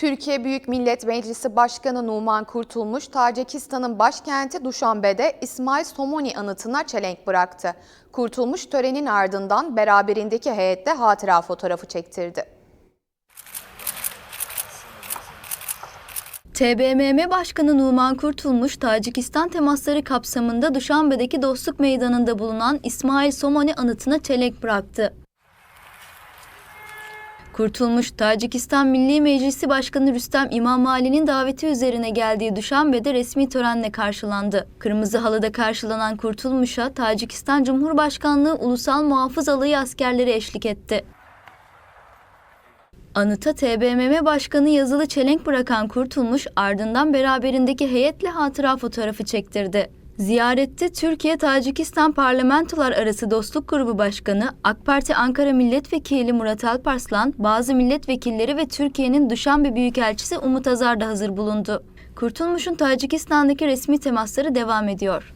Türkiye Büyük Millet Meclisi Başkanı Numan Kurtulmuş, Tacikistan'ın başkenti Duşanbe'de İsmail Somoni anıtına çelenk bıraktı. Kurtulmuş törenin ardından beraberindeki heyette hatıra fotoğrafı çektirdi. TBMM Başkanı Numan Kurtulmuş, Tacikistan temasları kapsamında Duşanbe'deki Dostluk Meydanı'nda bulunan İsmail Somoni anıtına çelenk bıraktı. Kurtulmuş, Tacikistan Milli Meclisi Başkanı Rüstem İmamali'nin daveti üzerine geldiği Duşanbe'de resmi törenle karşılandı. Kırmızı halıda karşılanan Kurtulmuş'a Tacikistan Cumhurbaşkanlığı Ulusal Muhafız Alayı askerleri eşlik etti. Anıta TBMM Başkanı yazılı çelenk bırakan Kurtulmuş ardından beraberindeki heyetle hatıra fotoğrafı çektirdi. Ziyarette Türkiye Tacikistan Parlamentolar Arası Dostluk Grubu Başkanı, AK Parti Ankara Milletvekili Murat Alparslan, bazı milletvekilleri ve Türkiye'nin Duşanbe Büyükelçisi Umut Azar da hazır bulundu. Kurtulmuş'un Tacikistan'daki resmi temasları devam ediyor.